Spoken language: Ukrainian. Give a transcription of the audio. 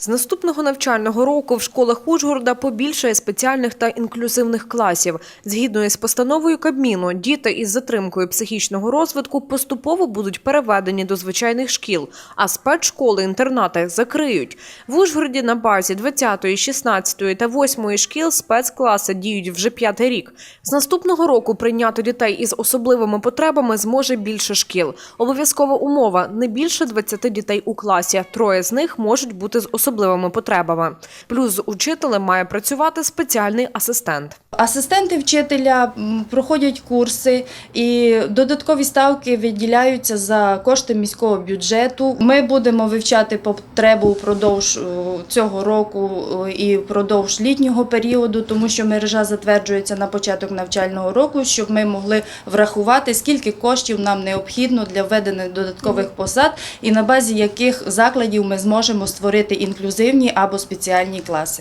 З наступного навчального року в школах Ужгорода побільшає спеціальних та інклюзивних класів. Згідно із постановою Кабміну, діти із затримкою психічного розвитку поступово будуть переведені до звичайних шкіл, а спецшколи-інтернати закриють. В Ужгороді на базі 20, 16 та 8 шкіл спецкласи діють вже п'ятий рік. З наступного року прийняти дітей із особливими потребами зможе більше шкіл. Обов'язкова умова – не більше 20 дітей у класі. Троє з них можуть бути з особливими потребами. Плюс з учителем має працювати спеціальний асистент. Асистенти вчителя проходять курси і додаткові ставки виділяються за кошти міського бюджету. Ми будемо вивчати потребу впродовж е, цього року е, і впродовж літнього періоду, тому що мережа затверджується на початок навчального року, щоб ми могли врахувати, скільки коштів нам необхідно для введення додаткових посад і на базі яких закладів ми зможемо створити інклюзивні або спеціальні класи.